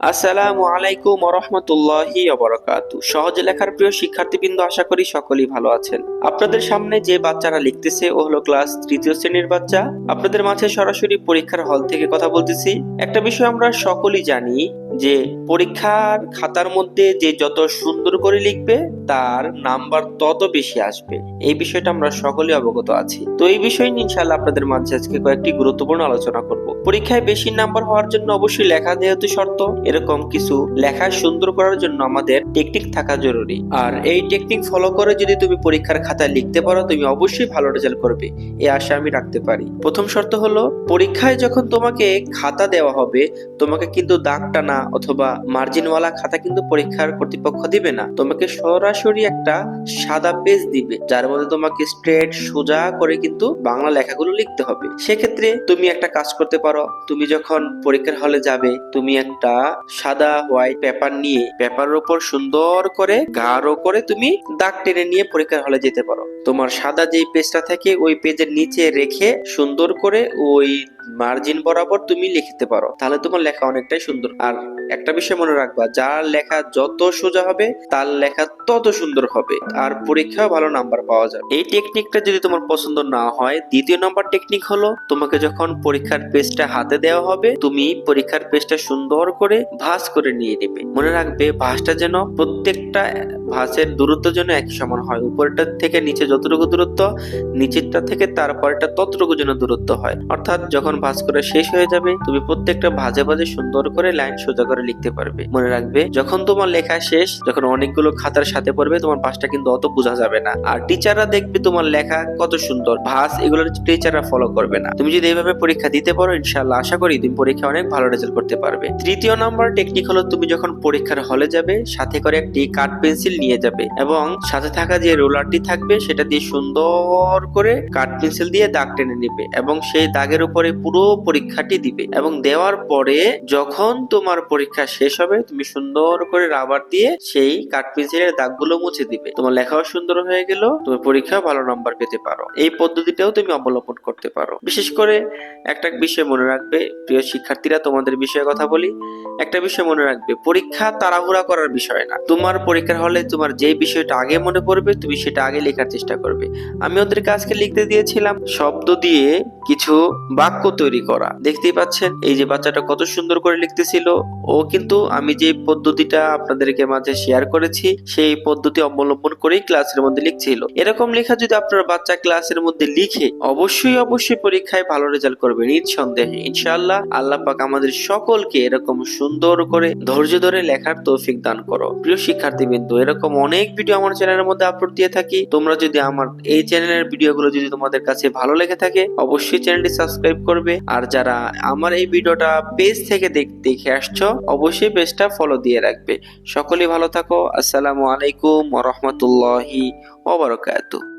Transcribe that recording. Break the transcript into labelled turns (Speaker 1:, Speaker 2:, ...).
Speaker 1: আসসালামু আলাইকুম রহমতুল্লাহি অবরকাত সহজ লেখার প্রিয় শিক্ষার্থীবৃন্দ, আশা করি সকলেই ভালো আছেন। আপনাদের সামনে যে বাচ্চারা লিখতেছে, ও হলো ক্লাস তৃতীয় শ্রেণির বাচ্চা। আপনাদের মাঝে সরাসরি পরীক্ষার হল থেকে কথা বলতেছি। একটা বিষয় আমরা সকলেই জানি যে পরীক্ষার খাতার মধ্যে যে যত সুন্দর করে লিখবে, তার নাম্বার তত বেশি আসবে। এই বিষয়টা আমরা সকলে অবগত আছি। তো এই বিষয় নিয়ে আপনাদের মাঝে আজকে কয়েকটি গুরুত্বপূর্ণ আলোচনা করব। পরীক্ষায় বেশি নাম্বার হওয়ার জন্য অবশ্যই লেখা যেহেতু শর্ত, এরকম কিছু লেখা সুন্দর করার জন্য আমাদের টেকনিক থাকা জরুরি। আর এই টেকনিক ফলো করে যদি তুমি পরীক্ষার খাতায় লিখতে পারো, তুমি অবশ্যই ভালো রেজাল্ট করবে। এই আশা আমি রাখতে পারি। প্রথম শর্ত হলো, পরীক্ষায় যখন তোমাকে খাতা দেওয়া হবে, তোমাকে কিন্তু দাগ টানা অথবা মার্জিনওয়ালা খাতা কিন্তু পরীক্ষার কর্তৃপক্ষ দিবে না। তোমাকে সরাসরি একটা সাদা পেজ দিবে, যার মধ্যে তোমাকে স্ট্রেট সোজা করে কিন্তু বাংলা লেখাগুলো লিখতে হবে। সেক্ষেত্রে তুমি একটা কাজ করতে পারো, তুমি যখন পরীক্ষার হলে যাবে, তুমি একটা সাদা হোয়াইট পেপার নিয়ে পেপারের উপর সুন্দর করে, গাঢ় করে তুমি দাগ টেনে নিয়ে পরীক্ষার হলে যেতে পারো। তোমার সাদা যেই পেজটা থাকে, ওই পেজের নিচে রেখে সুন্দর করে ওই মার্জিন বরাবর তুমি লিখতে পারো। তাহলে তোমার লেখা অনেকটাই সুন্দর। আর একটা বিষয় মনে রাখবা, যার লেখা যত সোজা হবে, তার লেখা তত সুন্দর হবে। আর পরীক্ষাও ভালো নাম্বার পাওয়া যাবে। এই টেকনিকটা যদি তোমার পছন্দ না হয়, দ্বিতীয় নম্বর টেকনিক হলো তোমাকে যখন পরীক্ষার পেজটা হাতে দেওয়া হবে, তুমি পরীক্ষার পেজটা সুন্দর করে ভাঁজ করে নিয়ে নেবে। মনে রাখবে, ভাঁজটা যেন প্রত্যেকটা ভাঁজের দূরত্ব যেন একই সমান হয়। উপরটা থেকে নিচে যতটুকু দূরত্ব, নিচেরটা থেকে তারপরটা ততটুকু যেন দূরত্ব হয়। অর্থাৎ যখন ভাঁজ করে শেষ হয়ে যাবে, তুমি প্রত্যেকটা ভাজে ভাজে সুন্দর করে লাইন সোজা করে লিখতে পারবে। মনে রাখবে, যখন তোমার লেখা শেষ, যখন অনেকগুলো খাতার সাথে পড়বে, তোমার পাশটা কিন্তু অত বোঝা যাবে না। আর টিচাররা দেখবে তোমার লেখা কত সুন্দর ভাস এগুলো টিচাররা ফলো করবে না। তুমি যদি এইভাবে পরীক্ষা দিতে পারো ইনশাল্লাহ আশা করি তুমি পরীক্ষা অনেক ভালো রেজাল্ট করতে পারবে। তৃতীয় নাম্বার টেকনিক হলো তুমি যখন পরীক্ষার হলে যাবে, সাথে করে একটি কাঠ পেন্সিল নিয়ে যাবে এবং সাথে থাকা যে রোলারটি থাকবে, সেটা দিয়ে সুন্দর করে কাঠ পেন্সিল দিয়ে দাগ টেনে নেবে এবং সেই দাগের উপরে পুরো পরীক্ষাটি দিবে এবং দেওয়ার পরে যখন তোমার পরীক্ষা শেষ হবে, তুমি সুন্দর করে রাবার দিয়ে সেই কাঠ পেন্সিলের দাগগুলো মুছে দিবে। তোমার লেখাও সুন্দর হয়ে গেল তুমি পরীক্ষাও ভালো নাম্বার পেতে পারো। এই পদ্ধতিটাও তুমি অবলম্বন করতে পারো। বিশেষ করে একটা বিষয় মনে রাখবে, প্রিয় শিক্ষার্থীরা, তোমাদের বিষয়ে কথা বলি। একটা বিষয় মনে রাখবে, পরীক্ষা তাড়াহুড়া করার বিষয় না। তোমার পরীক্ষার হলে তোমার যে বিষয়টা আগে মনে পড়বে, তুমি সেটা আগে লেখার চেষ্টা করবে। আমি ওদেরকে আজকে লিখতে দিয়েছিলাম, শব্দ দিয়ে কিছু বাক্য তৈরি করা। দেখতেই পাচ্ছেন, এই যে বাচ্চাটা কত সুন্দর করে লিখতেছিল। ও কিন্তু আমি যে পদ্ধতিটা আপনাদেরকে মাঝে শেয়ার করেছি, সেই পদ্ধতি অবলম্বন করেই ক্লাসের মধ্যে লিখছিল। এরকম লেখা যদি আপনার বাচ্চা ক্লাসের মধ্যে লিখে, অবশ্যই অবশ্যই পরীক্ষায় ভালো রেজাল্ট করবে, নিঃসন্দেহে। ইনশাআল্লাহ, আল্লাহ পাক আমাদের সকলকে এরকম সুন্দর করে ধৈর্য ধরে লেখার তৌফিক দান করো। প্রিয় শিক্ষার্থী বিন্দু এরকম অনেক ভিডিও আমার চ্যানেলের মধ্যে আপলোড দিয়ে থাকি। তোমরা যদি আমার এই চ্যানেলের ভিডিওগুলো যদি তোমাদের কাছে ভালো লেগে থাকে, অবশ্যই চ্যানেলটি সাবস্ক্রাইব করবে। আর যারা আমার এই ভিডিওটা পেজ থেকে দেখ- আসছো, অবশ্যই পেজটা ফলো দিয়ে রাখবে। সকলেই ভালো থাকো। আসসালামু আলাইকুম রাহমাতুল্লাহি ওয়া বারাকাতুহু।